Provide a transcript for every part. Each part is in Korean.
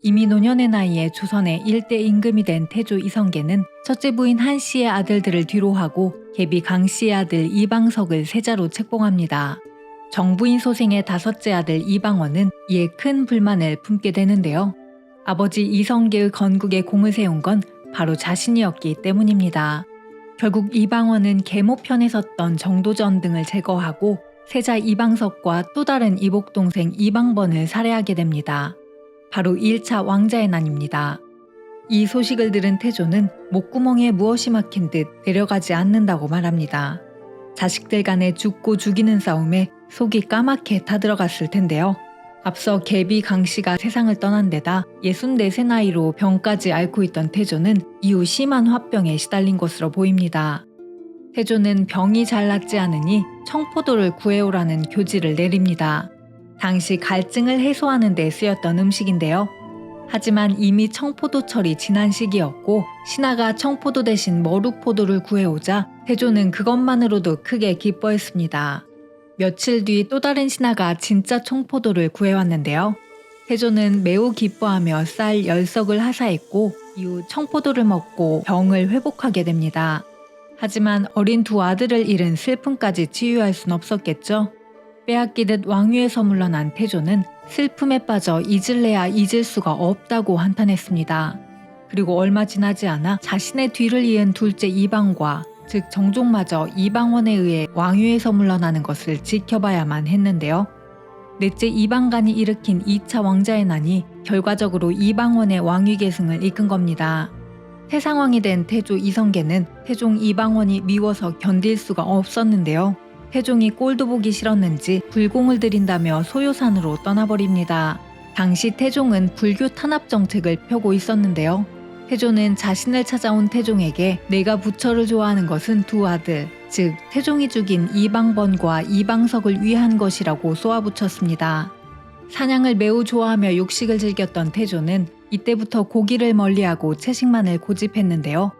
이미 노년의 나이에 조선의 일대 임금이 된 태조 이성계는 첫째 부인 한 씨의 아들들을 뒤로하고 계비 강 씨의 아들 이방석을 세자로 책봉합니다. 정부인 소생의 다섯째 아들 이방원은 이에 큰 불만을 품게 되는데요. 아버지 이성계의 건국에 공을 세운 건 바로 자신이었기 때문입니다. 결국 이방원은 계모편에 섰던 정도전 등을 제거하고 세자 이방석과 또 다른 이복 동생 이방번을 살해하게 됩니다. 바로 1차 왕자의 난입니다. 이 소식을 들은 태조는 목구멍에 무엇이 막힌 듯 내려가지 않는다고 말합니다. 자식들 간의 죽고 죽이는 싸움에 속이 까맣게 타들어갔을 텐데요. 앞서 계비 강 씨가 세상을 떠난 데다 64세 나이로 병까지 앓고 있던 태조는 이후 심한 화병에 시달린 것으로 보입니다. 태조는 병이 잘 낫지 않으니 청포도를 구해오라는 교지를 내립니다. 당시 갈증을 해소하는 데 쓰였던 음식인데요. 하지만 이미 청포도철이 지난 시기였고 신하가 청포도 대신 머루포도를 구해오자 태조는 그것만으로도 크게 기뻐했습니다. 며칠 뒤 또 다른 신하가 진짜 청포도를 구해왔는데요. 태조는 매우 기뻐하며 쌀 열석을 하사했고 이후 청포도를 먹고 병을 회복하게 됩니다. 하지만 어린 두 아들을 잃은 슬픔까지 치유할 순 없었겠죠. 빼앗기듯 왕위에서 물러난 태조는 슬픔에 빠져 잊을래야 잊을 수가 없다고 한탄했습니다. 그리고 얼마 지나지 않아 자신의 뒤를 이은 둘째 이방과 즉 정종마저 이방원에 의해 왕위에서 물러나는 것을 지켜봐야만 했는데요. 넷째 이방간이 일으킨 2차 왕자의 난이 결과적으로 이방원의 왕위 계승을 이끈 겁니다. 태상왕이 된 태조 이성계는 태종 이방원이 미워서 견딜 수가 없었는데요. 태종이 꼴도 보기 싫었는지 불공을 들인다며 소요산으로 떠나버립니다. 당시 태종은 불교 탄압 정책을 펴고 있었는데요. 태조는 자신을 찾아온 태종에게 내가 부처를 좋아하는 것은 두 아들, 즉 태종이 죽인 이방번과 이방석을 위한 것이라고 쏘아붙였습니다. 사냥을 매우 좋아하며 육식을 즐겼던 태조는 이때부터 고기를 멀리하고 채식만을 고집했는데요.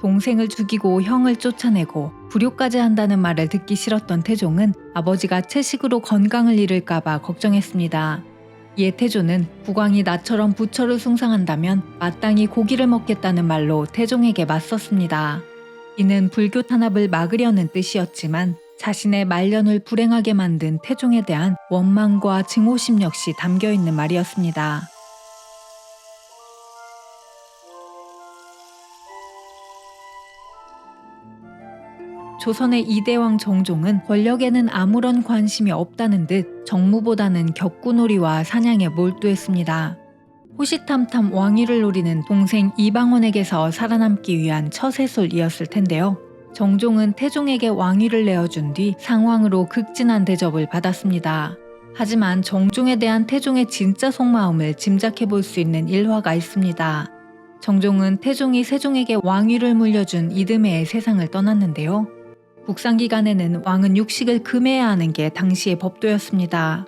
동생을 죽이고 형을 쫓아내고 불효까지 한다는 말을 듣기 싫었던 태종은 아버지가 채식으로 건강을 잃을까봐 걱정했습니다. 이에 태조는 국왕이 나처럼 부처를 숭상한다면 마땅히 고기를 먹겠다는 말로 태종에게 맞섰습니다. 이는 불교 탄압을 막으려는 뜻이었지만 자신의 말년을 불행하게 만든 태종에 대한 원망과 증오심 역시 담겨 있는 말이었습니다. 조선의 이대왕 정종은 권력에는 아무런 관심이 없다는 듯 정무보다는 격구놀이와 사냥에 몰두했습니다. 호시탐탐 왕위를 노리는 동생 이방원에게서 살아남기 위한 처세술이었을 텐데요. 정종은 태종에게 왕위를 내어준 뒤 상왕으로 극진한 대접을 받았습니다. 하지만 정종에 대한 태종의 진짜 속마음을 짐작해 볼 수 있는 일화가 있습니다. 정종은 태종이 세종에게 왕위를 물려준 이듬해에 세상을 떠났는데요. 국상 기간에는 왕은 육식을 금해야 하는 게 당시의 법도였습니다.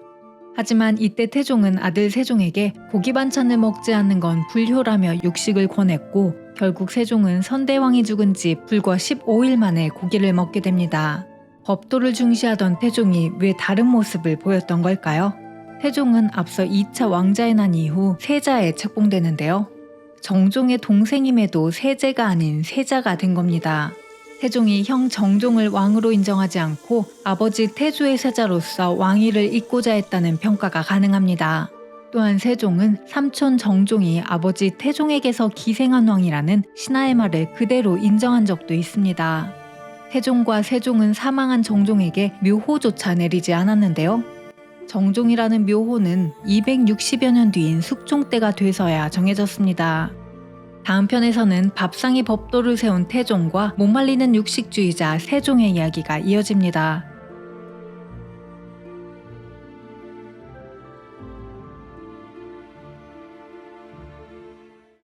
하지만 이때 태종은 아들 세종에게 고기 반찬을 먹지 않는 건 불효라며 육식을 권했고 결국 세종은 선대왕이 죽은 지 불과 15일 만에 고기를 먹게 됩니다. 법도를 중시하던 태종이 왜 다른 모습을 보였던 걸까요? 태종은 앞서 2차 왕자의 난 이후 세자에 책봉되는데요. 정종의 동생임에도 세제가 아닌 세자가 된 겁니다. 태종이 형 정종을 왕으로 인정하지 않고 아버지 태조의 세자로서 왕위를 잇고자 했다는 평가가 가능합니다. 또한 세종은 삼촌 정종이 아버지 태종에게서 기생한 왕이라는 신하의 말을 그대로 인정한 적도 있습니다. 태종과 세종은 사망한 정종에게 묘호조차 내리지 않았는데요. 정종이라는 묘호는 260여 년 뒤인 숙종 때가 돼서야 정해졌습니다. 다음 편에서는 밥상이 법도를 세운 태종과 못 말리는 육식주의자 세종의 이야기가 이어집니다.